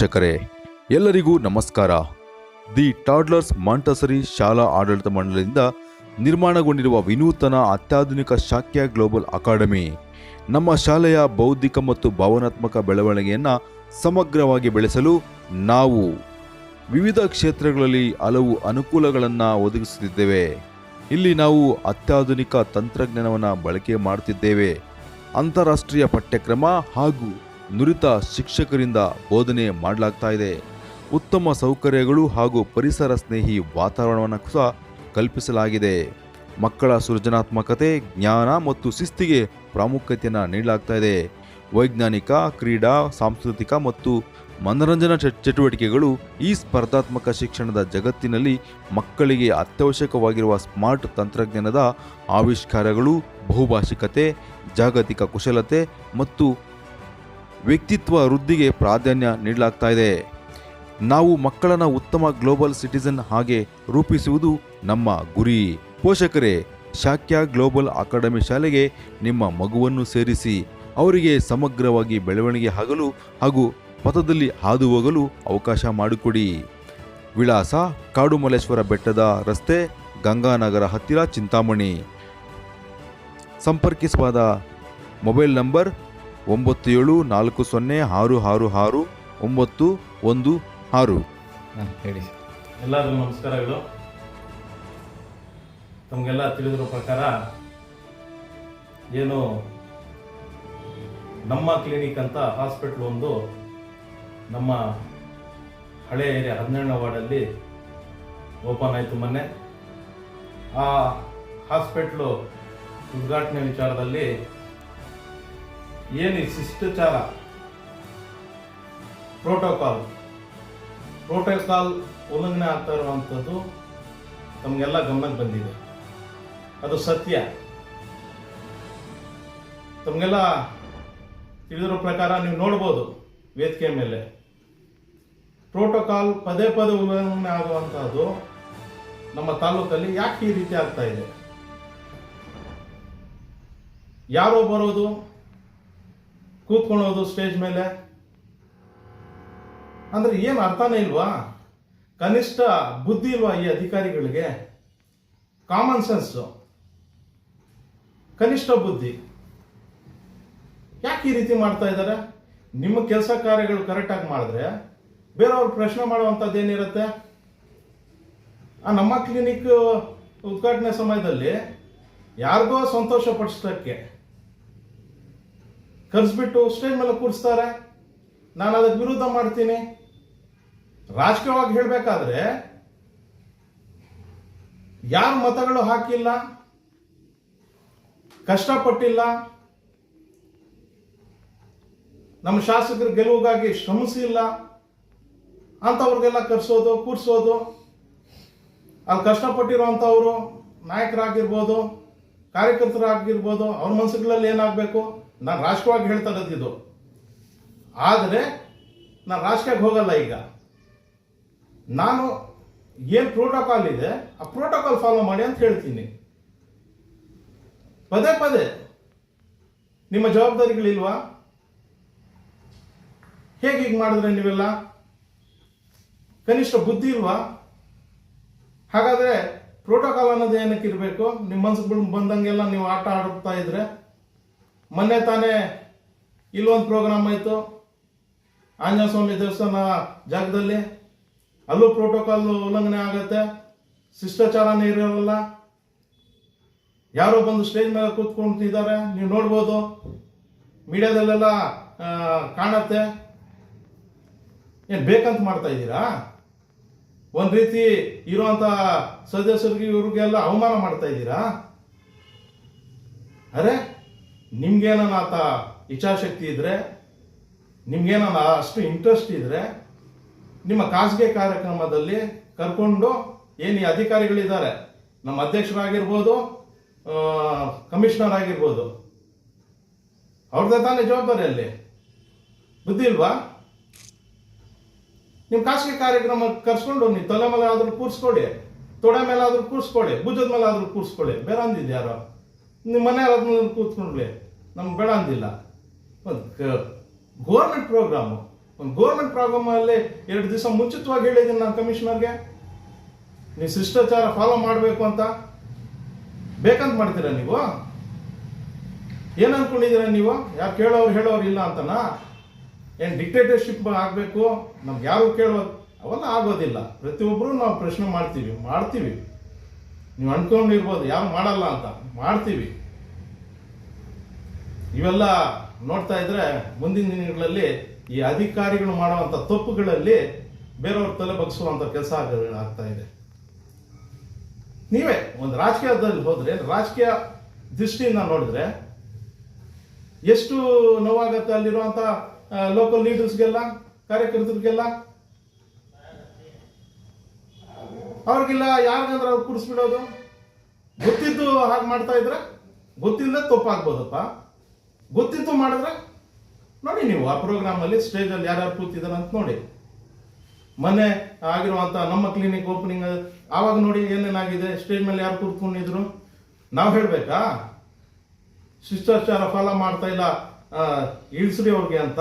ಪೋಷಕರೇ ಎಲ್ಲರಿಗೂ ನಮಸ್ಕಾರ. The ಟಾಡ್ಲರ್ಸ್ Montessori ಶಾಲಾ ಆಡಳಿತ ಮಂಡಳಿಯಿಂದ ನಿರ್ಮಾಣಗೊಂಡಿರುವ ವಿನೂತನ ಅತ್ಯಾಧುನಿಕ ಶಾಕ್ಯ ಗ್ಲೋಬಲ್ ಅಕಾಡೆಮಿ. ನಮ್ಮ ಶಾಲೆಯ ಬೌದ್ಧಿಕ ಮತ್ತು ಭಾವನಾತ್ಮಕ ಬೆಳವಣಿಗೆಯನ್ನು ಸಮಗ್ರವಾಗಿ ಬೆಳೆಸಲು ನಾವು ವಿವಿಧ ಕ್ಷೇತ್ರಗಳಲ್ಲಿ ಹಲವು ಅನುಕೂಲಗಳನ್ನು ಒದಗಿಸುತ್ತಿದ್ದೇವೆ. ಇಲ್ಲಿ ನಾವು ಅತ್ಯಾಧುನಿಕ ತಂತ್ರಜ್ಞಾನವನ್ನು ಬಳಕೆ ಮಾಡುತ್ತಿದ್ದೇವೆ ಅಂತಾರಾಷ್ಟ್ರೀಯ ಪಠ್ಯಕ್ರಮ ಹಾಗೂ ನುರಿತ ಶಿಕ್ಷಕರಿಂದ ಬೋಧನೆ ಮಾಡಲಾಗ್ತಾ ಇದೆ. ಉತ್ತಮ ಸೌಕರ್ಯಗಳು ಹಾಗೂ ಪರಿಸರ ಸ್ನೇಹಿ ವಾತಾವರಣವನ್ನು ಸಹ ಕಲ್ಪಿಸಲಾಗಿದೆ. ಮಕ್ಕಳ ಸೃಜನಾತ್ಮಕತೆ, ಜ್ಞಾನ ಮತ್ತು ಶಿಸ್ತಿಗೆ ಪ್ರಾಮುಖ್ಯತೆಯನ್ನು ನೀಡಲಾಗ್ತಾ ಇದೆ. ವೈಜ್ಞಾನಿಕ, ಕ್ರೀಡಾ, ಸಾಂಸ್ಕೃತಿಕ ಮತ್ತು ಮನರಂಜನಾ ಚಟ್- ಚಟುವಟಿಕೆಗಳು ಈ ಸ್ಪರ್ಧಾತ್ಮಕ ಶಿಕ್ಷಣದ ಜಗತ್ತಿನಲ್ಲಿ ಮಕ್ಕಳಿಗೆ ಅತ್ಯವಶ್ಯಕವಾಗಿರುವ ಸ್ಮಾರ್ಟ್ ತಂತ್ರಜ್ಞಾನದ ಆವಿಷ್ಕಾರಗಳು ಬಹುಭಾಷಿಕತೆ ಜಾಗತಿಕ ಕುಶಲತೆ ಮತ್ತು ವ್ಯಕ್ತಿತ್ವ ವೃದ್ಧಿಗೆ ಪ್ರಾಧಾನ್ಯ ನೀಡಲಾಗ್ತಾ ಇದೆ. ನಾವು ಮಕ್ಕಳನ್ನು ಉತ್ತಮ ಗ್ಲೋಬಲ್ ಸಿಟಿಸನ್ ಹಾಗೆ ರೂಪಿಸುವುದು ನಮ್ಮ ಗುರಿ. ಪೋಷಕರೇ ಶಾಕ್ಯ ಗ್ಲೋಬಲ್ ಅಕಾಡೆಮಿ ಶಾಲೆಗೆ ನಿಮ್ಮ ಮಗುವನ್ನು ಸೇರಿಸಿ, ಅವರಿಗೆ ಸಮಗ್ರವಾಗಿ ಬೆಳವಣಿಗೆ ಆಗಲು ಹಾಗೂ ಪಥದಲ್ಲಿ ಹಾದು ಹೋಗಲು ಅವಕಾಶ ಮಾಡಿಕೊಡಿ. ವಿಳಾಸ ಕಾಡುಮಲ್ಲೇಶ್ವರ ಬೆಟ್ಟದ ರಸ್ತೆ, ಗಂಗಾನಗರ ಹತ್ತಿರ ಚಿಂತಾಮಣಿ. ಸಂಪರ್ಕಿಸಬಹುದ ಮೊಬೈಲ್ ನಂಬರ್ ಒಂಬತ್ತು ಏಳು ನಾಲ್ಕು ಸೊನ್ನೆ ಆರು ಆರು ಆರು ಒಂಬತ್ತು ಒಂದು ಆರು. ಹೇಳಿ. ಎಲ್ಲರಿಗೂ ನಮಸ್ಕಾರಗಳು. ತಮಗೆಲ್ಲ ತಿಳಿದಿರೋ ಪ್ರಕಾರ ಏನು ನಮ್ಮ ಕ್ಲಿನಿಕ್ ಅಂತ ಹಾಸ್ಪಿಟ್ಲ್ ಒಂದು ನಮ್ಮ ಹಳೆ ಏರಿಯಾ ಹದಿನೇಳನೇ ವಾರ್ಡಲ್ಲಿ ಓಪನ್ ಆಯಿತು ಮೊನ್ನೆ. ಆ ಹಾಸ್ಪಿಟ್ಲು ಉದ್ಘಾಟನೆ ವಿಚಾರದಲ್ಲಿ ಏನು ಶಿಷ್ಟಾಚಾರ? ಪ್ರೋಟೋಕಾಲ್ ಪ್ರೋಟೋಕಾಲ್ ಉಲ್ಲಂಘನೆ ಆಗ್ತಾ ಇರುವಂಥದ್ದು ನಮಗೆಲ್ಲ ಗಮನಕ್ಕೆ ಬಂದಿದೆ. ಅದು ಸತ್ಯ. ತಮಗೆಲ್ಲ ತಿಳಿದಿರೋ ಪ್ರಕಾರ ನೀವು ನೋಡ್ಬೋದು ವೇದಿಕೆ ಮೇಲೆ. ಪ್ರೋಟೋಕಾಲ್ ಪದೇ ಪದೇ ಉಲ್ಲಂಘನೆ ಆಗುವಂಥದ್ದು ನಮ್ಮ ತಾಲೂಕಲ್ಲಿ ಯಾಕೆ ಈ ರೀತಿ ಆಗ್ತಾ ಇದೆ? ಯಾರೋ ಬರೋದು ಕೂತ್ಕೊಳ್ಳೋದು ಸ್ಟೇಜ್ ಮೇಲೆ? ಅಂದ್ರೆ ಏನು ಅರ್ಥನೇ ಇಲ್ವಾ? ಕನಿಷ್ಠ ಬುದ್ಧಿ ಇಲ್ವಾ ಈ ಅಧಿಕಾರಿಗಳಿಗೆ? ಕಾಮನ್ ಸೆನ್ಸ್ ಕನಿಷ್ಠ ಬುದ್ಧಿ. ಯಾಕೆ ಈ ರೀತಿ ಮಾಡ್ತಾ ಇದ್ದಾರೆ? ನಿಮ್ಮ ಕೆಲಸ ಕಾರ್ಯಗಳು ಕರೆಕ್ಟಾಗಿ ಮಾಡಿದ್ರೆ ಬೇರೆಯವ್ರು ಪ್ರಶ್ನೆ ಮಾಡುವಂಥದ್ದು ಏನಿರುತ್ತೆ? ಆ ನಮ್ಮ ಕ್ಲಿನಿಕ್ ಉದ್ಘಾಟನೆ ಸಮಯದಲ್ಲಿ ಯಾರಿಗೋ ಸಂತೋಷ ಪಡಿಸೋಕ್ಕೆ ಕರೆಸ್ಬಿಟ್ಟು ಸ್ಟೇಜ್ ಮೇಲೆ ಕೂರಿಸ್ತಾರೆ. ನಾನು ಅದಕ್ಕೆ ವಿರೋಧ ಮಾಡ್ತೀನಿ. ರಾಜಕೀಯವಾಗಿ ಹೇಳಬೇಕಾದ್ರೆ, ಯಾರು ಮತಗಳು ಹಾಕಿಲ್ಲ, ಕಷ್ಟಪಟ್ಟಿಲ್ಲ, ನಮ್ಮ ಶಾಸಕರ ಗೆಲುವಿಗಾಗಿ ಶ್ರಮಿಸಿಲ್ಲ, ಅಂಥವ್ರಿಗೆಲ್ಲ ಕರೆಸೋದು, ಕೂರಿಸೋದು. ಅಲ್ಲಿ ಕಷ್ಟಪಟ್ಟಿರುವಂಥವ್ರು ನಾಯಕರಾಗಿರ್ಬೋದು, ಕಾರ್ಯಕರ್ತರಾಗಿರ್ಬೋದು, ಅವ್ರ ಮನಸ್ಸುಗಳಲ್ಲಿ ಏನಾಗಬೇಕು? ನಾನು ರಾಜಕೀಯವಾಗಿ ಹೇಳ್ತಾ ಇದು. ಆದರೆ ನಾನು ರಾಷ್ಟ್ರಕ್ಕೆ ಹೋಗಲ್ಲ ಈಗ. ನಾನು ಏನು ಪ್ರೋಟೋಕಾಲ್ ಇದೆ, ಆ ಪ್ರೋಟೋಕಾಲ್ ಫಾಲೋ ಮಾಡಿ ಅಂತ ಹೇಳ್ತೀನಿ. ಪದೇ ಪದೇ ನಿಮ್ಮ ಜವಾಬ್ದಾರಿಗಳಿಲ್ವಾ? ಹೇಗೆ ಹೀಗೆ ಮಾಡಿದ್ರೆ ನೀವೆಲ್ಲ? ಕನಿಷ್ಠ ಬುದ್ಧಿ ಇಲ್ವಾ? ಹಾಗಾದ್ರೆ ಪ್ರೋಟೋಕಾಲ್ ಅನ್ನೋದು ಏನಕ್ಕೆ ಇರಬೇಕು? ನಿಮ್ಮ ಮನ್ಸಿಗೆ ಬಂದಂಗೆಲ್ಲ ನೀವು ಆಟ ಆಡುತ್ತಾ ಇದ್ರೆ ಮೊನ್ನೆ ತಾನೇ ಇಲ್ಲೊಂದು ಪ್ರೋಗ್ರಾಮ್ ಆಯಿತು. ಆಂಜನೇಯ ಸ್ವಾಮಿ ದೇವಸ್ಥಾನ ಜಾಗದಲ್ಲಿ. ಅಲ್ಲೂ ಪ್ರೋಟೋಕಾಲ್ ಉಲ್ಲಂಘನೆ ಆಗತ್ತೆ. ಶಿಷ್ಟಾಚಾರನೇ ಇರೋಲ್ಲ ಯಾರೋ ಬಂದು ಸ್ಟೇಜ್ ಮೇಲೆ ಕೂತ್ಕೊಂಡಿದ್ದಾರೆ ನೀವು ನೋಡ್ಬೋದು. ಮೀಡಿಯಾದಲ್ಲೆಲ್ಲ ಕಾಣತ್ತೆ. ಏನು ಬೇಕಂತ ಮಾಡ್ತಾ ಇದ್ದೀರಾ? ಒಂದು ರೀತಿ ಇರುವಂತ ಸದಸ್ಯರಿಗೆ, ಇವ್ರಿಗೆಲ್ಲ ಅವಮಾನ ಮಾಡ್ತಾ ಇದ್ದೀರಾ? ಅರೆ ನಿಮ್ಗೇನ ಆತ ಇಚ್ಛಾಶಕ್ತಿ ಇದ್ರೆ ನಿಮ್ಗೇನ ಅಷ್ಟು ಇಂಟ್ರೆಸ್ಟ್ ಇದ್ರೆ, ನಿಮ್ಮ ಖಾಸಗಿ ಕಾರ್ಯಕ್ರಮದಲ್ಲಿ ಕರ್ಕೊಂಡು ಏನು ಅಧಿಕಾರಿಗಳಿದ್ದಾರೆ, ನಮ್ಮ ಅಧ್ಯಕ್ಷರಾಗಿರ್ಬೋದು ಕಮಿಷನರ್ ಆಗಿರ್ಬೋದು ಅವ್ರದ್ದೇ ತಾನೇ ಜವಾಬ್ದಾರಿ ಅಲ್ಲಿ. ಬುದ್ಧಿ ಇಲ್ವಾ? ನಿಮ್ಮ ಖಾಸಗಿ ಕಾರ್ಯಕ್ರಮ ಕರ್ಸ್ಕೊಂಡು ನೀವು ತಲೆ ಮೇಲೆ ಆದ್ರೂ ಕೂರಿಸ್ಕೊಡಿ, ತೊಡೆ ಮೇಲೆ ಆದ್ರೂ ಕೂರಿಸ್ಕೊಳ್ಳಿ ಭುಜದ ಮೇಲೆ ಆದ್ರೂ ಕೂರಿಸ್ಕೊಳ್ಳಿ ಬೇರೆ ಅಂದಿದ್ಯಾರ ಯಾರೋ? ನಿಮ್ಮ ಮನೆ ಕೂತ್ಕೊಂಡ್ಲಿ ನಮ್ಗೆ ಬೇಡ ಅಂದಿಲ್ಲ. ಒಂದು ಗೋರ್ಮೆಂಟ್ ಪ್ರೋಗ್ರಾಮು ಒಂದು ಗೋರ್ಮೆಂಟ್ ಪ್ರೋಗ್ರಾಮ್ ಅಲ್ಲಿ ಎರಡು ದಿವಸ ಮುಂಚಿತವಾಗಿ ಹೇಳಿದ್ದೀನಿ ನಾನು ಕಮಿಷನರ್ಗೆ. ನೀವು ಶಿಷ್ಟಾಚಾರ ಫಾಲೋ ಮಾಡಬೇಕು ಅಂತ. ಬೇಕಂತ ಮಾಡ್ತೀರಾ ನೀವು? ಏನು ಅನ್ಕೊಂಡಿದ್ದೀರಾ ನೀವು? ಯಾರು ಕೇಳೋರು ಹೇಳೋರು ಇಲ್ಲ ಅಂತನಾ? ಏನು ಡಿಕ್ಟೇಟರ್ಶಿಪ್ ಆಗಬೇಕು? ನಮ್ಗೆ ಯಾರು ಕೇಳೋ ಅವೆಲ್ಲ ಆಗೋದಿಲ್ಲ. ಪ್ರತಿಯೊಬ್ಬರು ನಾವು ಪ್ರಶ್ನೆ ಮಾಡ್ತೀವಿ ಮಾಡ್ತೀವಿ. ನೀವು ಅನ್ಕೊಂಡಿರ್ಬೋದು, ಯಾರು ಮಾಡಲ್ಲ ಅಂತ. ಮಾಡ್ತೀವಿ. ಇವೆಲ್ಲ ನೋಡ್ತಾ ಇದ್ರೆ ಮುಂದಿನ ದಿನಗಳಲ್ಲಿ ಈ ಅಧಿಕಾರಿಗಳು ಮಾಡುವಂತ ತಪ್ಪುಗಳಲ್ಲಿ ಬೇರೆಯವ್ರ ತಲೆ ಬಗ್ಸುವಂತ ಕೆಲಸ ಆಗ್ತಾ ಇದೆ. ನೀವೇ ಒಂದು ರಾಜಕೀಯದಲ್ಲಿ ಹೋದರೆ, ರಾಜಕೀಯ ದೃಷ್ಟಿಯಿಂದ ನೋಡಿದ್ರೆ ಎಷ್ಟು ನೋವಾಗತ್ತೆ ಅಲ್ಲಿರುವಂತ ಲೋಕಲ್ ಲೀಡರ್ಸ್ಗೆಲ್ಲ ಕಾರ್ಯಕರ್ತರಿಗೆಲ್ಲ? ಅವ್ರಿಗೆಲ್ಲ ಯಾರಿಗಂದ್ರೆ ಅವ್ರು ಕುಡಿಸ್ಬಿಡೋದು? ಗೊತ್ತಿದ್ದು ಹಾಗೆ ಮಾಡ್ತಾ ಇದ್ರೆ? ಗೊತ್ತಿಲ್ಲದೆ ತಪ್ಪಾಗ್ಬೋದಪ್ಪ. ಗೊತ್ತಿತ್ತು ಮಾಡಿದ್ರೆ, ನೋಡಿ ನೀವು ಆ ಪ್ರೋಗ್ರಾಮ್ ಅಲ್ಲಿ ಸ್ಟೇಜ್ ಅಲ್ಲಿ ಯಾರ್ಯಾರು ಕೂತಿದ್ದಾರೆ ಅಂತ ನೋಡಿ. ಮೊನ್ನೆ ಆಗಿರುವಂತ ನಮ್ಮ ಕ್ಲಿನಿಕ್ ಓಪನಿಂಗ್ ಆವಾಗ ನೋಡಿ ಏನೇನಾಗಿದೆ, ಸ್ಟೇಜ್ ಮೇಲೆ ಯಾರು ಕೂತ್ಕೊಂಡಿದ್ರು? ನಾವು ಹೇಳಬೇಕಾ? ಶಿಷ್ಟಾಚಾರ ಫಾಲೋ ಮಾಡ್ತಾ ಇಲ್ಲ ಇಳಿಸ್ರಿ ಅವ್ರಿಗೆ ಅಂತ.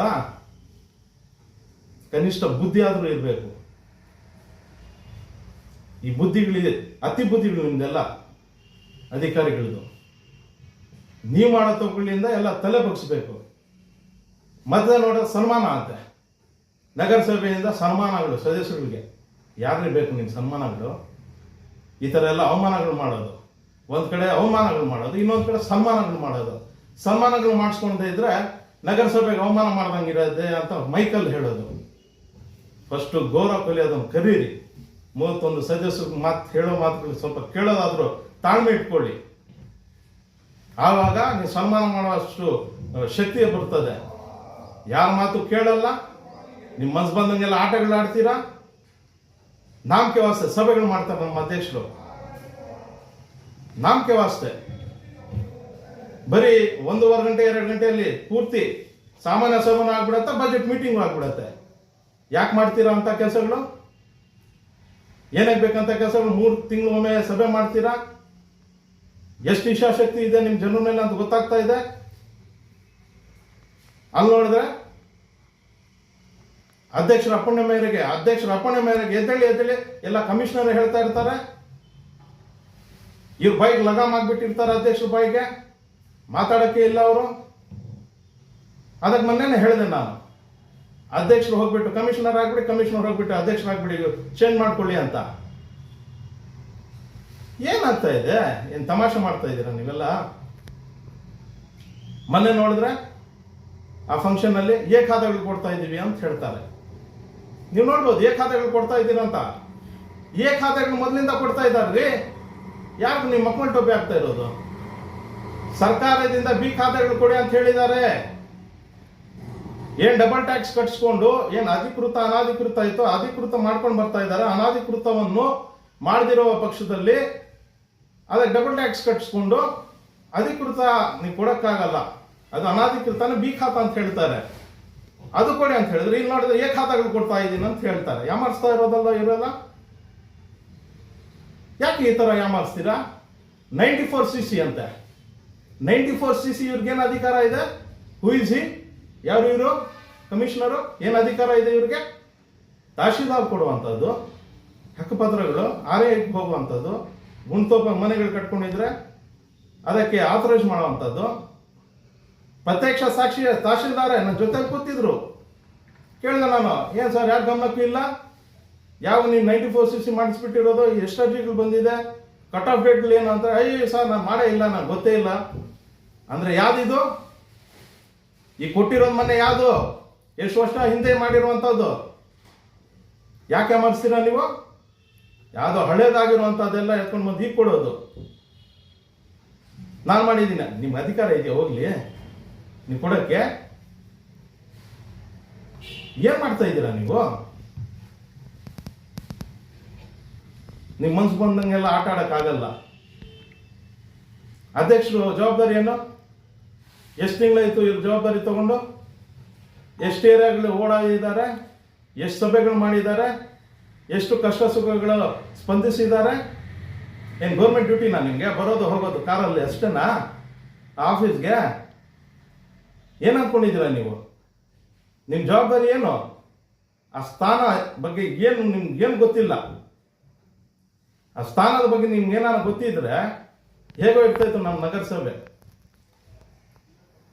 ಕನಿಷ್ಠ ಬುದ್ಧಿ ಆದರೂ ಇರಬೇಕು. ಈ ಬುದ್ಧಿಗಳಿದೆ ಅತಿ ಬುದ್ಧಿಗಳು ನಿಮ್ದೆಲ್ಲ ಅಧಿಕಾರಿಗಳದು ನೀವು ಮಾಡೋ ತಪ್ಪುಗಳಿಂದ ಎಲ್ಲ ತಲೆ ಬಗ್ಸ್ಬೇಕು. ಮತ್ತೆ ನೋಡೋ ಸನ್ಮಾನ ಅಂತೆ ನಗರಸಭೆಯಿಂದ ಸನ್ಮಾನಗಳು ಸದಸ್ಯರಿಗೆ ಯಾರಿಗೆ ಬೇಕು ನಿಮ್ಗೆ ಸನ್ಮಾನಗಳು? ಈ ಥರ ಎಲ್ಲ ಅವಮಾನಗಳು ಮಾಡೋದು. ಒಂದು ಕಡೆ ಅವಮಾನಗಳು ಮಾಡೋದು, ಇನ್ನೊಂದು ಕಡೆ ಸನ್ಮಾನಗಳು ಮಾಡೋದು. ಸನ್ಮಾನಗಳು ಮಾಡಿಸ್ಕೊಂಡೇ ಇದ್ರೆ ನಗರಸಭೆಗೆ ಅವಮಾನ ಮಾಡ್ದಂಗಿರೋದೆ ಅಂತ ಮೈಕಲ್ ಹೇಳೋದು. ಫಸ್ಟು ಗೌರವ ಅದನ್ನು ಕರೀರಿ. ಮೂವತ್ತೊಂದು ಸದಸ್ಯರು ಮಾತು ಹೇಳೋ ಮಾತುಗಳು ಸ್ವಲ್ಪ ಕೇಳೋದಾದರೂ ತಾಳ್ಮೆ ಇಟ್ಕೊಳ್ಳಿ. ಆವಾಗ ನೀವು ಸನ್ಮಾನ ಮಾಡುವಷ್ಟು ಶಕ್ತಿ ಬರ್ತದೆ. ಯಾರ ಮಾತು ಕೇಳಲ್ಲ? ನಿಮ್ಮ ಮನಸ್ಸು ಬಂದಂಗೆಲ್ಲ ಆಟಗಳು ಆಡ್ತೀರಾ? ನಾಮಕೆ ವಾಸ್ತೆ ಸಭೆಗಳು ಮಾಡ್ತಾರೆ ನಮ್ಮ ಅಧ್ಯಕ್ಷರು. ನಾಮಕೆ ವಾಸ್ತೆ ಬರೀ ಒಂದೂವರೆ ಗಂಟೆ, ಎರಡು ಗಂಟೆಯಲ್ಲಿ ಪೂರ್ತಿ ಸಾಮಾನ್ಯ ಸಭೆ ಆಗ್ಬಿಡತ್ತೆ ಬಜೆಟ್ ಮೀಟಿಂಗ್ ಆಗ್ಬಿಡತ್ತೆ. ಯಾಕೆ ಮಾಡ್ತೀರಾ ಅಂತ ಕೆಲಸಗಳು? ಏನಕ್ಕೆ ಕೆಲಸ ಮೂರು ತಿಂಗಳು ಒಮ್ಮೆ ಸಭೆ ಮಾಡ್ತೀರಾ? ಎಷ್ಟು ಇಚ್ಛಾಶಕ್ತಿ ಇದೆ ನಿಮ್ಮ ಜನರ ಮೇಲೆ ಅಂತ ಗೊತ್ತಾಗ್ತಾ ಇದೆ? ಅಲ್ಲಿ ನೋಡಿದ್ರೆ ಅಧ್ಯಕ್ಷರ ಅಪ್ಪಣೆ ಮೇರೆಗೆ, ಅಧ್ಯಕ್ಷರ ಅಪ್ಪಣೆ ಮೇರೆಗೆ ಎದ್ದೇಳಿ ಎದ್ದೇಳಿ ಎಲ್ಲ ಕಮಿಷನರ್ ಹೇಳ್ತಾ ಇರ್ತಾರೆ. ಇವ್ರ ಬೈಕ್ ಲಗಾಮ್ ಆಗ್ಬಿಟ್ಟಿರ್ತಾರೆ ಅಧ್ಯಕ್ಷರ ಬೈಗೆ ಮಾತಾಡಕ್ಕೆ ಇಲ್ಲ ಅವರು. ಅದಕ್ಕೆ ಮೊನ್ನೆನೇ ಹೇಳಿದೆ ನಾನು. ಅಧ್ಯಕ್ಷರು ಹೋಗ್ಬಿಟ್ಟು ಕಮಿಷನರ್ ಆಗ್ಬಿಡಿ ಕಮಿಷನರ್ ಹೋಗ್ಬಿಟ್ಟು ಅಧ್ಯಕ್ಷರ ಆಗ್ಬಿಡಿ ಚೇಂಜ್ ಮಾಡ್ಕೊಳ್ಳಿ ಅಂತ. ಏನಾಗ್ತಾ ಇದೆ? ಏನು ತಮಾಷೆ ಮಾಡ್ತಾ ಇದ್ದೀರಾ ನೀವೆಲ್ಲ? ಮೊನ್ನೆ ನೋಡಿದ್ರೆ ಆ ಫಂಕ್ಷನ್ ಅಲ್ಲಿ ಏ ಖಾತೆಗಳು ಕೊಡ್ತಾ ಇದ್ದೀವಿ ಅಂತ ಹೇಳ್ತಾರೆ. ನೀವು ನೋಡ್ಬೋದು ಏ ಖಾತೆಗಳು ಕೊಡ್ತಾ ಇದ್ದೀರಾ ಅಂತ. ಏ ಖಾತೆಗಳು ಮೊದಲಿಂದ ಕೊಡ್ತಾ ಇದ್ದಾರ್ರಿ ಯಾಕೆ ನಿಮ್ಮ ಮಕ್ಕಳು ಟೊಪ್ಪಿ ಆಗ್ತಾ ಇರೋದು? ಸರ್ಕಾರದಿಂದ ಬಿ ಖಾತೆಗಳು ಕೊಡಿ ಅಂತ ಹೇಳಿದ್ದಾರೆ. ಏನ್ ಡಬಲ್ ಟ್ಯಾಕ್ಸ್ ಕಟ್ಸ್ಕೊಂಡು ಏನ್ ಅಧಿಕೃತ, ಅನಾಧಿಕೃತ ಆಯ್ತು ಅಧಿಕೃತ ಮಾಡ್ಕೊಂಡು ಬರ್ತಾ ಇದ್ದಾರೆ. ಅನಾಧಿಕೃತವನ್ನು ಮಾಡದಿರುವ ಪಕ್ಷದಲ್ಲಿ ಅದಕ್ಕೆ ಡಬಲ್ ಟ್ಯಾಕ್ಸ್ ಕಟ್ಸ್ಕೊಂಡು ಅಧಿಕೃತ ನೀವು ಕೊಡಕ್ಕಾಗಲ್ಲ. ಅದು ಅನಾಧಿಕೃತನ ಬಿ ಖಾತಾ ಅಂತ ಹೇಳ್ತಾರೆ. ಅದು ಕೊಡಿ ಅಂತ ಹೇಳಿದ್ರೆ ಇಲ್ಲಿ ನೋಡಿದ್ರೆ ಏ ಖಾತಾಗಳು ಕೊಡ್ತಾ ಇದ್ದೀನಿ ಅಂತ ಹೇಳ್ತಾರೆ. ಯಾಮಾರಿಸ್ತಾ ಇರೋದಲ್ಲ ಇರೋಲ್ಲ ಯಾಕೆ ಈ ತರ ಯಾಮಾರಿಸ್ತೀರಾ? ನೈಂಟಿ ಫೋರ್ ಸಿ ಸಿ ಅಂತೆ. ನೈಂಟಿ ಫೋರ್ ಸಿ ಸಿ ಇವ್ರಿಗೇನು ಅಧಿಕಾರ ಇದೆ? ಹೂ ಇಸ್ ಹಿ ಯಾರು ಇವರು? ಕಮಿಷನರು? ಏನು ಅಧಿಕಾರ ಇದೆ ಇವ್ರಿಗೆ? ತಹಶೀಲ್ದಾರ್ ಕೊಡುವಂಥದ್ದು, ಹಕ್ಕುಪತ್ರಗಳು ಆರ್ ಐ ಹೋಗುವಂಥದ್ದು, ಗುಂಡ್ತೋಪ ಮನೆಗಳು ಕಟ್ಕೊಂಡಿದ್ರೆ ಅದಕ್ಕೆ ಆಥರೈಸ್ ಮಾಡುವಂಥದ್ದು. ಪ್ರತ್ಯಕ್ಷ ಸಾಕ್ಷಿ ತಹಶೀಲ್ದಾರ ನನ್ನ ಜೊತೆ ಕೂತಿದ್ರು. ಕೇಳಿದೆ ನಾನು, ಏನು ಸರ್, ಯಾರು ಗಮನಕ್ಕೂ ಇಲ್ಲ? ಯಾವ ನೀವು ನೈಂಟಿ ಫೋರ್ ಸಿ ಸಿ ಮಾಡಿಸ್ಬಿಟ್ಟಿರೋದು? ಎಷ್ಟು ಅರ್ಜಿಗಳು ಬಂದಿದೆ? ಕಟ್ ಆಫ್ ಡೇಟ್ಗಳು ಏನು ಅಂತ ಅಯ್ಯೋ ಸರ್, ನಾನು ಮಾಡೇ ಇಲ್ಲ ನಾನು ಗೊತ್ತೇ ಇಲ್ಲ. ಅಂದರೆ ಯಾವ್ದಿದು? ಈ ಕೊಟ್ಟಿರೋದು ಮೊನ್ನೆ ಯಾವುದು? ಎಷ್ಟು ವರ್ಷ ಹಿಂದೆ ಮಾಡಿರುವಂಥದ್ದು ಯಾಕೆ ಮಾಡಿಸ್ತೀರ ನೀವು? ಯಾವುದೋ ಹಳೇದಾಗಿರುವಂಥದ್ದೆಲ್ಲ ಎತ್ಕೊಂಡು ಬಂದು ಈಗ ಕೊಡೋದು. ನಾನು ಮಾಡಿದ್ದೀನಿ. ನಿಮ್ಮ ಅಧಿಕಾರ ಇದೆಯಾ ಹೋಗ್ಲಿ. ನೀವು ಕೊಡೋಕ್ಕೆ. ಏನ್ ಮಾಡ್ತಾ ಇದ್ದೀರಾ ನೀವು? ನಿಮ್ಮ ಮನ್ಸು ಬಂದಂಗೆಲ್ಲ ಆಟ ಆಡೋಕ್ಕಾಗಲ್ಲ. ಅಧ್ಯಕ್ಷರು ಜವಾಬ್ದಾರಿ ಏನು? ಎಷ್ಟು ತಿಂಗಳಾಯಿತು ಇವ್ರ ಜವಾಬ್ದಾರಿ ತಗೊಂಡು? ಎಷ್ಟು ಏರಿಯಾಗಳು ಓಡಾಡಿದ್ದಾರೆ? ಎಷ್ಟು ಸಭೆಗಳು ಮಾಡಿದ್ದಾರೆ? ಎಷ್ಟು ಕಷ್ಟ ಸುಖಗಳು ಸ್ಪಂದಿಸಿದ್ದಾರೆ? ಏನು ಗೌರ್ಮೆಂಟ್ ಡ್ಯೂಟಿನಾ ನಿಮಗೆ? ಬರೋದು ಹೋಗೋದು ಕಾರಲ್ಲಿ ಅಷ್ಟೇನಾ? ಆಫೀಸ್ಗೆ ಏನು ಅನ್ಕೊಂಡಿದ್ದೀರಾ ನೀವು? ನಿಮ್ಮ ಜವಾಬ್ದಾರಿ ಏನು? ಆ ಸ್ಥಾನ ಬಗ್ಗೆ ಏನು ನಿಮ್ಗೆ ಏನು ಗೊತ್ತಿಲ್ಲ? ಆ ಸ್ಥಾನದ ಬಗ್ಗೆ ನಿಮ್ಗೆ ಏನಾದ್ರು ಗೊತ್ತಿದ್ರೆ ಹೇಗೋ ಇರ್ತಾಯಿತ್ತು ನಮ್ಮ ನಗರಸಭೆ.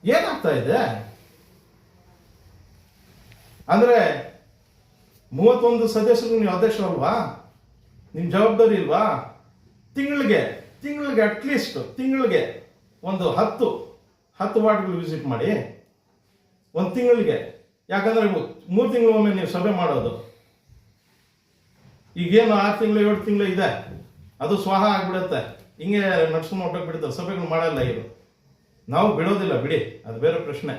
ಏನಾಗ್ತಾ ಇದೆ? ಅಂದ್ರೆ ಮೂವತ್ತೊಂದು ಸದಸ್ಯರು ನೀವು ಅಧ್ಯಕ್ಷರಲ್ವಾ? ನಿಮ್ ಜವಾಬ್ದಾರಿ ಇಲ್ವಾ? ತಿಂಗಳಿಗೆ ತಿಂಗಳಿಗೆ ಅಟ್ಲೀಸ್ಟ್ ತಿಂಗಳಿಗೆ ಒಂದು ಹತ್ತು ಹತ್ತು ವಾರ್ಡ್ಗಳು ವಿಸಿಟ್ ಮಾಡಿ. ಒಂದು ತಿಂಗಳಿಗೆ, ಯಾಕಂದ್ರೆ ಮೂರು ತಿಂಗಳೊಮ್ಮೆ ನೀವು ಸಭೆ ಮಾಡೋದು. ಈಗೇನು ಆರು ತಿಂಗಳು, ಏಳು ತಿಂಗಳು ಇದೆ. ಅದು ಸ್ವಾಹ ಆಗ್ಬಿಡುತ್ತೆ. ಹಿಂಗೆ ನಡ್ಸ್ಕೊಂಡು ಹೊಟ್ಟೋಗ್ಬಿಡ್ತಾರೆ ಸಭೆಗಳು ಮಾಡಲ್ಲ ಇವರು. ನಾವು ಬಿಡೋದಿಲ್ಲ, ಬಿಡಿ. ಅದು ಬೇರೆ ಪ್ರಶ್ನೆ.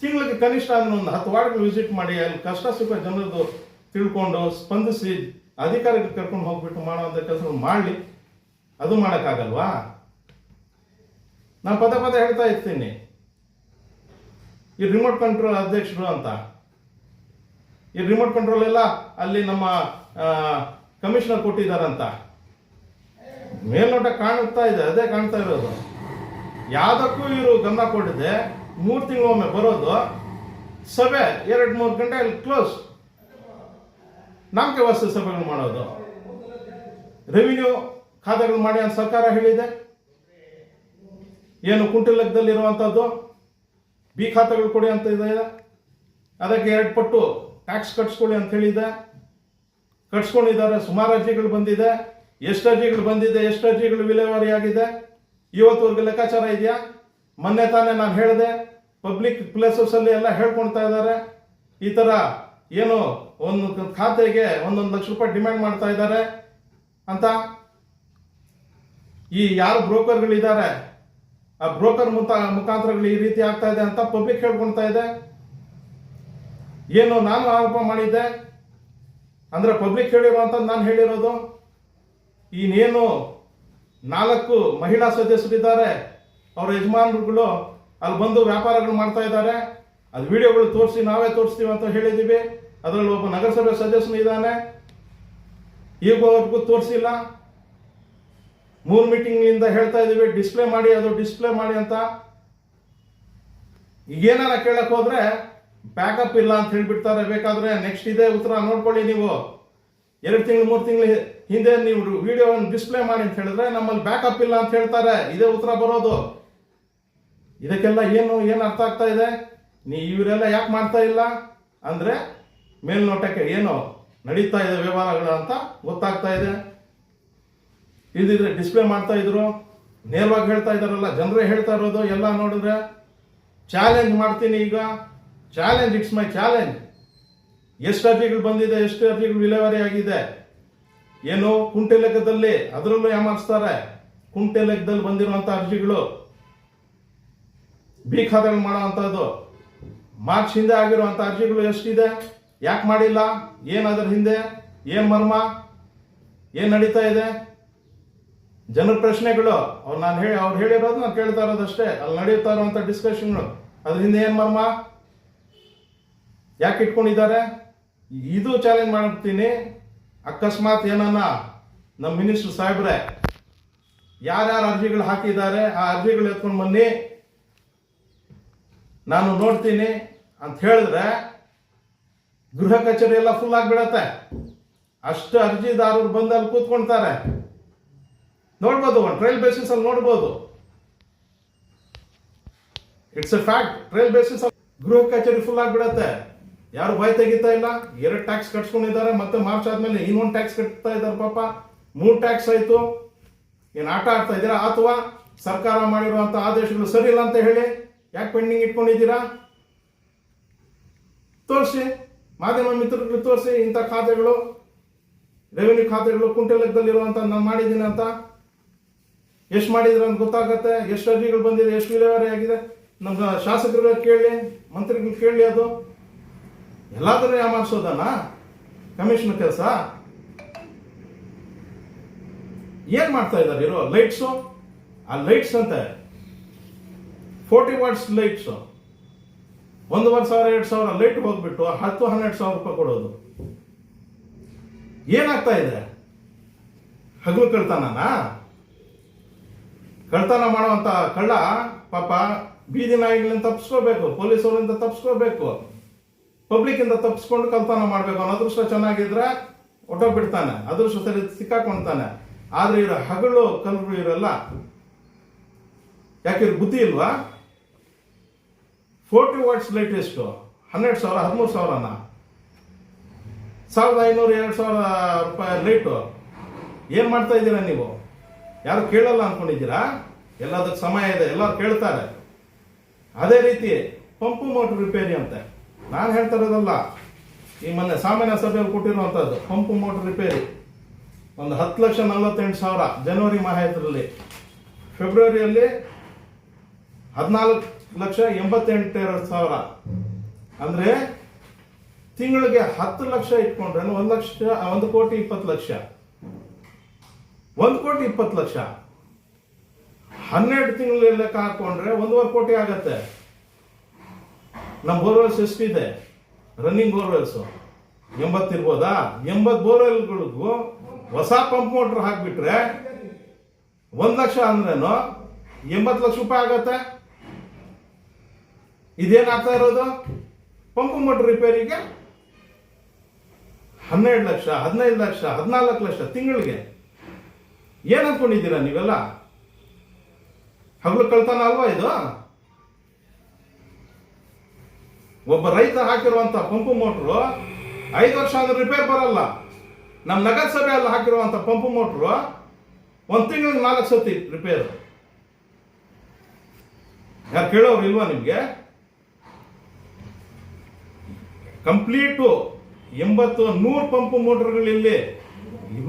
ತಿಂಗಳಿಗೆ ಕನಿಷ್ಠ ಆದ್ರೆ ಒಂದು ಹತ್ತು ವಾರ್ಡ್ಗಳು ವಿಸಿಟ್ ಮಾಡಿ, ಅಲ್ಲಿ ಕಷ್ಟ ಸುಖ ಜನರದ್ದು ತಿಳ್ಕೊಂಡು ಸ್ಪಂದಿಸಿ ಅಧಿಕಾರಿಗಳು ಕರ್ಕೊಂಡು ಹೋಗ್ಬಿಟ್ಟು ಮಾಡುವಂಥ ಕೆಲಸ ಮಾಡಲಿ. ಅದು ಮಾಡೋಕ್ಕಾಗಲ್ವಾ? ನಾನು ಪದ ಪದ ಹೇಳ್ತಾ ಇರ್ತೀನಿ. ಈ ರಿಮೋಟ್ ಕಂಟ್ರೋಲ್ ಅಧ್ಯಕ್ಷರು ಅಂತ. ಈ ರಿಮೋಟ್ ಕಂಟ್ರೋಲ್ ಎಲ್ಲ ಅಲ್ಲಿ ನಮ್ಮ ಕಮಿಷನರ್ ಕೊಟ್ಟಿದ್ದಾರಂತ. ಮೇಲ್ನೋಟ ಕಾಣುತ್ತಾ ಇದೆ, ಅದೇ ಕಾಣ್ತಾ ಇರೋದು. ಯಾವುದಕ್ಕೂ ಇವರು ಗಮನ ಕೊಟ್ಟಿದೆ ಮೂರು ತಿಂಗಳೊಮ್ಮೆ ಬರೋದು, ಸಭೆ ಎರಡು ಮೂರು ಗಂಟೆ ಅಲ್ಲಿ ಕ್ಲೋಸ್ ನಾಮಕೆ ವಸ್ತು ಸಭೆಗಳು ಮಾಡೋದು. ರೆವಿನ್ಯೂ ಖಾತೆಗಳು ಮಾಡಿ ಅಂತ ಸರ್ಕಾರ ಹೇಳಿದೆ. ಏನು ಕುಂಟೆ ಲೆಕ್ಕದಲ್ಲಿರುವಂಥದ್ದು ಬಿ ಖಾತೆಗಳು ಕೊಡಿ ಅಂತ ಇದೆ. ಅದಕ್ಕೆ ಎರಡು ಪಟ್ಟು ಟ್ಯಾಕ್ಸ್ ಕಟ್ಸ್ಕೊಳ್ಳಿ ಅಂತ ಹೇಳಿದೆ. ಕಟ್ಸ್ಕೊಂಡಿದ್ದಾರೆ, ಸುಮಾರು ಅರ್ಜಿಗಳು ಬಂದಿದೆ. ಎಷ್ಟು ಅರ್ಜಿಗಳು ಬಂದಿದೆ, ಎಷ್ಟು ಅರ್ಜಿಗಳು ವಿಲೇವಾರಿ ಆಗಿದೆ ಇವತ್ತುವರೆಗೂ ಲೆಕ್ಕಾಚಾರ ಇದೆಯಾ? ಮೊನ್ನೆ ತಾನೇ ನಾನು ಹೇಳಿದೆ ಪಬ್ಲಿಕ್ ಪ್ಲೇಸಸ್ಸಲ್ಲಿ ಎಲ್ಲ ಹೇಳ್ಕೊಳ್ತಾ ಇದ್ದಾರೆ. ಈ ಥರ ಏನು ಒಂದು ಖಾತೆಗೆ ಒಂದೊಂದು ಲಕ್ಷ ರೂಪಾಯಿ ಡಿಮ್ಯಾಂಡ್ ಮಾಡ್ತಾ ಇದ್ದಾರೆ ಅಂತ? ಈ ಯಾರು ಬ್ರೋಕರ್ಗಳಿದ್ದಾರೆ ಆ ಬ್ರೋಕರ್ ಮುಖಾ, ಮುಖಾಂತರಗಳು ಈ ರೀತಿ ಆಗ್ತಾ ಇದೆ ಅಂತ ಪಬ್ಲಿಕ್ ಹೇಳ್ಕೊಳ್ತಾ ಇದೆ. ಏನು ನಾನು ಆರೋಪ ಮಾಡಿದ್ದೆ? ಅಂದ್ರೆ ಪಬ್ಲಿಕ್ ಹೇಳಿರುವಂಥದ್ದು ನಾನು ಹೇಳಿರೋದು? ಇನ್ನೇನು ನಾಲ್ಕು ಮಹಿಳಾ ಸದಸ್ಯರಿದ್ದಾರೆ. ಅವರ ಯಜಮಾನರುಗಳು ಅಲ್ಲಿ ಬಂದು ವ್ಯಾಪಾರಗಳು ಮಾಡ್ತಾ ಇದ್ದಾರೆ. ಅದು ವಿಡಿಯೋಗಳು ತೋರಿಸಿ, ನಾವೇ ತೋರಿಸ್ತೀವಿ ಅಂತ ಹೇಳಿದ್ದೀವಿ. ಅದರಲ್ಲಿ ಒಬ್ಬ ನಗರಸಭೆ ಸದಸ್ಯನು ಇದ್ದಾನೆ. ಈಗವರೆಗೂ ತೋರಿಸಿಲ್ಲ. ಮೂರು ಮೀಟಿಂಗ್ನಿಂದ ಹೇಳ್ತಾ ಇದ್ದೀವಿ, ಡಿಸ್ಪ್ಲೇ ಮಾಡಿ, ಅದು ಡಿಸ್ಪ್ಲೇ ಮಾಡಿ ಅಂತ. ಈಗೇನಾರ ಕೇಳಕ್ಕೆ ಹೋದ್ರೆ ಬ್ಯಾಕಪ್ ಇಲ್ಲ ಅಂತ ಹೇಳಿಬಿಡ್ತಾರೆ. ಬೇಕಾದ್ರೆ ನೆಕ್ಸ್ಟ್ ಇದೇ ಉತ್ತರ ನೋಡ್ಕೊಳ್ಳಿ ನೀವು. ಎರಡು ತಿಂಗಳು, ಮೂರು ತಿಂಗಳು ಹಿಂದೆ ನೀವು ವಿಡಿಯೋ ಡಿಸ್ಪ್ಲೇ ಮಾಡಿ ಅಂತ ಹೇಳಿದ್ರೆ ನಮ್ಮಲ್ಲಿ ಬ್ಯಾಕಪ್ ಇಲ್ಲ ಅಂತ ಹೇಳ್ತಾರೆ. ಇದೇ ಉತ್ತರ ಬರೋದು. ಇದಕ್ಕೆಲ್ಲ ಏನು ಏನು ಅರ್ಥ ಆಗ್ತಾ ಇದೆ? ನೀ ಇವರೆಲ್ಲ ಯಾಕೆ ಮಾಡ್ತಾ ಇಲ್ಲ? ಅಂದ್ರೆ ಮೇಲ್ನೋಟಕ್ಕೆ ಏನು ನಡೀತಾ ಇದೆ ವ್ಯವಹಾರಗಳು ಅಂತ ಗೊತ್ತಾಗ್ತಾ ಇದೆ. ಇಲ್ದಿದ್ರೆ ಡಿಸ್ಪ್ಲೇ ಮಾಡ್ತಾ ಇದ್ರು. ನೇರವಾಗಿ ಹೇಳ್ತಾ ಇದಾರಲ್ಲ ಜನರೇ ಹೇಳ್ತಾ ಇರೋದು ಎಲ್ಲ ನೋಡಿದ್ರೆ. ಚಾಲೆಂಜ್ ಮಾಡ್ತೀನಿ ಈಗ. ಚಾಲೆಂಜ್ ಇಟ್ಸ್ ಮೈ ಚಾಲೆಂಜ್ ಎಷ್ಟು ಅರ್ಜಿಗಳು ಬಂದಿದೆ, ಎಷ್ಟು ಅರ್ಜಿಗಳು ವಿಲೇವಾರಿ ಆಗಿದೆ? ಏನು ಕುಂಟೆ ಲೆಕ್ಕದಲ್ಲಿ ಅದರಲ್ಲೂ ಯಾಮಾರಿಸ್ತಾರೆ ಕುಂಟೆ ಲೆಕ್ಕದಲ್ಲಿ ಬಂದಿರುವಂತ ಅರ್ಜಿಗಳು ಬಿ ಖಾತೆಗಳು ಮಾರ್ಚ್ ಹಿಂದೆ ಆಗಿರುವಂಥ ಅರ್ಜಿಗಳು ಎಷ್ಟಿದೆ? ಯಾಕೆ ಮಾಡಿಲ್ಲ? ಏನು ಅದರ ಹಿಂದೆ? ಏನು ಮರ್ಮ? ಏನು ನಡೀತಾ ಇದೆ? ಜನರ ಪ್ರಶ್ನೆಗಳು. ಅವ್ರು ನಾನು ಹೇಳಿ, ಅವ್ರು ಹೇಳಿರೋದು ನಾನು ಕೇಳ್ತಾ ಇರೋದಷ್ಟೇ ಅಲ್ಲಿ ನಡೆಯುತ್ತಾ ಇರುವಂಥ ಡಿಸ್ಕಷನ್ಗಳು ಅದ್ರ ಹಿಂದೆ ಏನು ಮರ್ಮ? ಯಾಕೆ ಇಟ್ಕೊಂಡಿದ್ದಾರೆ? ಇದು ಚಾಲೆಂಜ್ ಮಾಡ್ತೀನಿ ಅಕಸ್ಮಾತ್ ಏನನ್ನ ನಮ್ಮ ಮಿನಿಸ್ಟರ್ ಸಾಹೇಬ್ರೆ, ಯಾರ್ಯಾರು ಅರ್ಜಿಗಳು ಹಾಕಿದ್ದಾರೆ, ಆ ಅರ್ಜಿಗಳು ಎತ್ಕೊಂಡು ಬನ್ನಿ. ನಾನು ನೋಡ್ತೀನಿ ಅಂತ ಹೇಳಿದ್ರೆ ಗೃಹ ಕಚೇರಿ ಎಲ್ಲ ಫುಲ್ ಆಗಿಬಿಡತ್ತೆ. ಅಷ್ಟು ಅರ್ಜಿದಾರರು ಬಂದು ಅಲ್ಲಿ ಕೂತ್ಕೊಳ್ತಾರೆ ನೋಡ್ಬೋದು, ಒಂದು ಟ್ರೈಲ್ ಬೇಸಿಸ್ ಅಲ್ಲಿ ನೋಡ್ಬೋದು. It's a fact trial basis ಗೃಹ ಕಚೇರಿ ಫುಲ್ ಆಗಿಬಿಡತ್ತೆ. ಯಾರು ಭಯ ತೆಗಿತಾ ಇಲ್ಲ? ಎರಡು ಟ್ಯಾಕ್ಸ್ ಕಟ್ಸ್ಕೊಂಡಿದ್ದಾರೆ, ಮತ್ತೆ ಮಾರ್ಚ್ ಆದ್ಮೇಲೆ ಇನ್ನೊಂದು ಟ್ಯಾಕ್ಸ್ ಕಟ್ತಾ ಇದ್ದಾರೆ ಪಾಪ. ಮೂರು ಟ್ಯಾಕ್ಸ್ ಆಯ್ತು. ಏನು ಆಟ ಆಡ್ತಾ ಇದ್ದೀರಾ? ಅಥವಾ ಸರ್ಕಾರ ಮಾಡಿರುವಂತ ಆದೇಶಗಳು ಸರಿ ಇಲ್ಲ ಅಂತ ಹೇಳಿ ಯಾಕೆ ಪೆಂಡಿಂಗ್ ಇಟ್ಕೊಂಡಿದ್ದೀರಾ? ತೋರಿಸಿ. ಮಾಧ್ಯಮ ಮಿತ್ರರಿಗೆ ತೋರಿಸಿ ಇಂಥ ಖಾತೆಗಳು ರೆವಿನ್ಯೂ ಖಾತೆಗಳು ಕುಂಟೆ ಲೆಕ್ಕದಲ್ಲಿರುವಂತ ನಾನು ಮಾಡಿದ್ದೀನಿ ಅಂತ. ಎಷ್ಟು ಮಾಡಿದ್ರೆ ಅಂತ ಗೊತ್ತಾಗತ್ತೆ. ಎಷ್ಟು ಅರ್ಜಿಗಳು ಬಂದಿದೆ, ಎಷ್ಟು ವಿಲೇವಾರಿ ಆಗಿದೆ? ನಮ್ಮ ಶಾಸಕರುಗಳು ಕೇಳಿ, ಮಂತ್ರಿಗಳು ಕೇಳಿ ಅದು. ಎಲ್ಲಾದರೂ ಯಾಮಾರಿಸೋದನ್ನ ಕಮಿಷನ್ ಕೆಲಸ? ಏನ್ ಮಾಡ್ತಾ ಇದ್ದಾರೆ ಇರೋ ಲೈಟ್ಸು? ಆ ಲೈಟ್ಸ್ ಅಂತ. Forty watts lights. ಒಂದೂವರೆ ಸಾವಿರ, ಎರಡು ಸಾವಿರ ಲೈಟ್ ಹೋಗ್ಬಿಟ್ಟು ಹತ್ತು, ಹನ್ನೆರಡು ಸಾವಿರ ರೂಪಾಯಿ ಕೊಡೋದು. ಏನಾಗ್ತಾ ಇದೆ? ಹಗಲು ಕಳ್ತನನಾ? ಕಳ್ತನ ಮಾಡುವಂತ ಕಳ್ಳ ಪಾಪ ಬೀದಿ ನಾಯಿಗಳಿಂದ ತಪ್ಪಿಸ್ಕೋಬೇಕು ಪೊಲೀಸವರಿಂದ ತಪ್ಪಿಸ್ಕೋಬೇಕು ಪಬ್ಲಿಕ್ ಇಂದ ತಪ್ಪಿಸ್ಕೊಂಡು ಕಲ್ತನ ಮಾಡ್ಬೇಕು. ಅವನ ಅದೃಷ್ಟ ಚೆನ್ನಾಗಿದ್ರೆ ಒಟ್ಟೋಗ್ಬಿಡ್ತಾನೆ. ಅದೃಷ್ಟ ಸರಿ ಸಿಕ್ಕಾಕೊಂತಾನೆ. ಆದ್ರೆ ಇವ್ರ ಹಗಳು ಕಲ್ರು ಇರಲ್ಲ. ಯಾಕೆ ಇವ್ರ ಬುದ್ಧಿ ಇಲ್ವಾ? ಫೋರ್ಟಿ ವಾಟ್ಸ್ ಲೈಟ್ ಎಷ್ಟು ಹನ್ನೆರಡು ಸಾವಿರ, ಹದಿಮೂರು ಸಾವಿರನ. ಸಾವಿರದ ಐನೂರು, ಎರಡು ಸಾವಿರ ರೂಪಾಯಿ ಲೈಟು ಏನು ಮಾಡ್ತಾ ಇದ್ದೀರಾ ನೀವು? ಯಾರು ಕೇಳಲ್ಲ ಅನ್ಕೊಂಡಿದ್ದೀರಾ? ಎಲ್ಲದಕ್ಕೆ ಸಮಯ ಇದೆ. ಎಲ್ಲರೂ ಕೇಳ್ತಾರೆ. ಅದೇ ರೀತಿ ಪಂಪು ಮೋಟ್ರ್ ರಿಪೇರಿ ಅಂತೆ. ನಾನು ಹೇಳ್ತಾ ಇರೋದಲ್ಲ ಈ ಮೊನ್ನೆ ಸಾಮಾನ್ಯ ಸಭೆಯಲ್ಲಿ ಕೊಟ್ಟಿರುವಂಥದ್ದು ಪಂಪ್ ಮೋಟರ್ ರಿಪೇರಿ. ಒಂದು ಹತ್ತು ಲಕ್ಷ ನಲವತ್ತೆಂಟು ಸಾವಿರ ಜನವರಿ ಮಾಹಿತಿಯಲ್ಲಿ ಫೆಬ್ರವರಿಯಲ್ಲಿ ಹದಿನಾಲ್ಕು ಲಕ್ಷ ಎಂಬತ್ತೆಂಟು ಸಾವಿರ. ಅಂದರೆ ತಿಂಗಳಿಗೆ ಹತ್ತು ಲಕ್ಷ ಇಟ್ಕೊಂಡ್ರೆ ಒಂದು ಲಕ್ಷ ಒಂದು ಕೋಟಿ ಇಪ್ಪತ್ತು ಲಕ್ಷ. ಒಂದು ಕೋಟಿ ಇಪ್ಪತ್ತು ಲಕ್ಷ. ಹನ್ನೆರಡು ತಿಂಗಳ ಲೆಕ್ಕ ಹಾಕೊಂಡ್ರೆ ಒಂದೂವರೆ ಕೋಟಿ ಆಗತ್ತೆ. ನಮ್ಮ ಬೋರ್ವೆಲ್ಸ್ ಎಷ್ಟಿದೆ? ರನ್ನಿಂಗ್ ಬೋರ್ವೆಲ್ಸ್ ಎಂಬತ್ತಿರ್ಬೋದಾ? ಎಂಬತ್ತು ಬೋರ್ವೆಲ್ಗಳಿಗೂ ಹೊಸ ಪಂಪ್ ಮೋಟ್ರ್ ಹಾಕಿಬಿಟ್ರೆ ಒಂದು ಲಕ್ಷ ಅಂದ್ರೇನು? ಎಂಬತ್ತು ಲಕ್ಷ ರೂಪಾಯಿ ಆಗತ್ತೆ? ಇದೇನಾಗ್ತಾ ಇರೋದು? ಪಂಪ್ ಮೋಟರ್ ರಿಪೇರಿಗೆ ಹನ್ನೆರಡು ಲಕ್ಷ, ಹದಿನೈದು ಲಕ್ಷ, ಹದಿನಾಲ್ಕು ಲಕ್ಷ ತಿಂಗಳಿಗೆ. ಏನು ಅನ್ಕೊಂಡಿದ್ದೀರಾ ನೀವೆಲ್ಲ? ಹಗಲು ಕಳ್ತಾನ ಅಲ್ವಾ ಇದು? ಒಬ್ಬ ರೈತ ಹಾಕಿರುವಂತ ಪಂಪು ಮೋಟ್ರು ಐದು ವರ್ಷ ಆದ್ರೂ ರಿಪೇರ್ ಬರಲ್ಲ. ನಮ್ಮ ನಗರಸಭೆಯಲ್ಲಿ ಹಾಕಿರುವಂತ ಪಂಪು ಮೋಟ್ರು ಒಂದು ತಿಂಗಳಿಗೆ ನಾಲ್ಕು ಸತಿ ರಿಪೇರ್ ಯಾರು ಕೇಳೋರು ಇಲ್ವಾ ನಿಮಗೆ? ಕಂಪ್ಲೀಟು ಎಂಬತ್ತು ನೂರು ಪಂಪ್ ಮೋಟರ್ಗಳು ಇಲ್ಲಿ.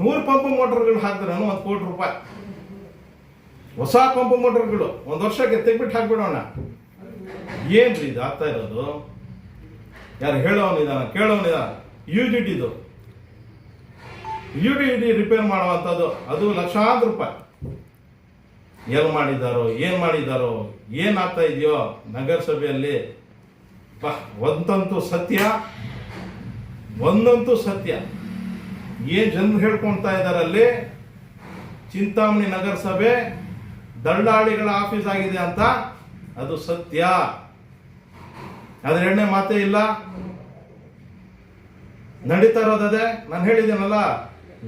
ನೂರು ಪಂಪ್ ಮೋಟರ್ಗಳು ಹಾಕಿದ್ರೆ ಒಂದು ಕೋಟಿ ರೂಪಾಯಿ. ಹೊಸ ಪಂಪ್ ಮೋಟರ್ಗಳು ಒಂದು ವರ್ಷಕ್ಕೆ ತೆಗ್ಬಿಟ್ಟು ಹಾಕ್ಬಿಡೋಣ. ಏನ್ರಿ ಇದು ಆಗ್ತಾ ಇರೋದು? ಯಾರು ಹೇಳೋನಿದಾನ ಕೇಳೋನಿದಾನ ಯು ಜಿ ಟಿದು ಯು ಡಿ ಡಿ ರಿಪೇರ್ ಮಾಡುವಂಥದ್ದು, ಅದು ಲಕ್ಷಾಂತರ ರೂಪಾಯಿ. ಎಲ್ಲಿ ಮಾಡಿದ್ದಾರೋ ಏನು ಮಾಡಿದ್ದಾರೋ ಏನಾಗ್ತಾ ಇದೆಯೋ ನಗರಸಭೆಯಲ್ಲಿ ಒಂದಂತೂ ಸತ್ಯ ಒಂದಂತೂ ಸತ್ಯ. ಏನು ಜನರು ಹೇಳ್ಕೊಳ್ತಾ ಇದಾರೆ ಅಲ್ಲಿ? ಚಿಂತಾಮಣಿ ನಗರಸಭೆ ದಳ್ಳಾಳಿಗಳ ಆಫೀಸ್ ಆಗಿದೆ ಅಂತ, ಅದು ಸತ್ಯ. ಅದ್ರ ಎಣ್ಣೆ ಮಾತೇ ಇಲ್ಲ. ನಡೀತಾ ಇರೋದದೇ ನಾನು ಹೇಳಿದ್ದೇನಲ್ಲ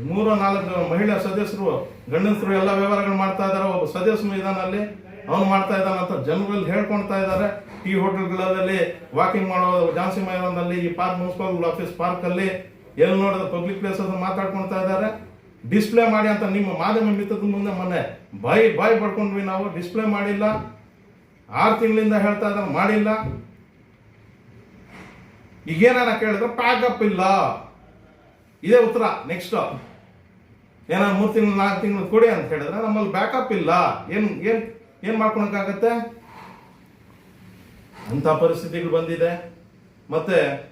ಮೂರು ನಾಲ್ಕು ಮಹಿಳಾ ಸದಸ್ಯರು, ಗಂಡಸರು ಎಲ್ಲ ವ್ಯವಹಾರಗಳು ಮಾಡ್ತಾ ಇದ್ದಾರೆ. ಒಬ್ಬ ಸದಸ್ಯನು ಇದಾನ ಅಲ್ಲಿ. ಅವನು ಮಾಡ್ತಾ ಇದ್ದಾನ ಅಂತ ಜನರಲ್ಲಿ ಹೇಳ್ಕೊಳ್ತಾ ಇದ್ದಾರೆ. ಈ ಹೋಟೆಲ್ಗಳಲ್ಲಿ ವಾಕಿಂಗ್ ಮಾಡೋ ಜಾನ್ಸಿ ಮೈದಾನದಲ್ಲಿ, ಈ ಪಾರ್ಕ್ ಮುನ್ಸಿಪಲ್ ಆಫೀಸ್ ಪಾರ್ಕ್ ಅಲ್ಲಿ ಎಲ್ಲಿ ನೋಡಿದ್ರೆ ಪಬ್ಲಿಕ್ ಪ್ಲೇಸ್ ಅಂತ ಮಾತಾಡ್ಕೊಳ್ತಾ ಇದ್ದಾರೆ. ಡಿಸ್ಪ್ಲೇ ಮಾಡಿ ಅಂತ ನಿಮ್ಮ ಮಾಧ್ಯಮ ಮಿತ್ರದ ಮುಂದೆ ಮೊನ್ನೆ ಬಾಯಿ ಬಾಯಿ ಪಡ್ಕೊಂಡ್ವಿ ನಾವು. ಡಿಸ್ಪ್ಲೇ ಮಾಡಿಲ್ಲ. ಆರು ತಿಂಗಳಿಂದ ಹೇಳ್ತಾ ಇದ್ದಾರೆ, ಮಾಡಿಲ್ಲ. ಈಗೇನಾರ ಕೇಳಿದ್ರೆ ಪ್ಯಾಕಪ್ ಇಲ್ಲ. ಇದೇ ಉತ್ತರ ನೆಕ್ಸ್ಟ್ ಏನಾರ ಮೂರು ತಿಂಗಳು, ನಾಲ್ಕು ತಿಂಗಳು ಕೊಡಿ ಅಂತ ಹೇಳಿದ್ರೆ ನಮ್ಮಲ್ಲಿ ಬ್ಯಾಕಪ್ ಇಲ್ಲ. ಏನ್ ಏನ್ ಏನ್ ಮಾಡ್ಕೊಳಕ್ಕಾಗತ್ತೆ? ಅಂತ ಪರಿಸ್ಥಿತಿಗಳು ಬಂದಿದೆ. ಮತ್ತೆ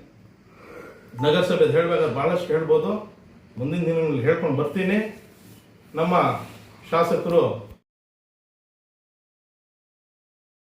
ನಗರಸಭೆ ಹೇಳ್ಬೇಕಾದ್ರೆ ಬಹಳಷ್ಟು ಹೇಳ್ಬೋದು. ಮುಂದಿನ ದಿನಗಳಲ್ಲಿ ಹೇಳ್ಕೊಂಡು ಬರ್ತೀನಿ. ನಮ್ಮ ಶಾಸಕರು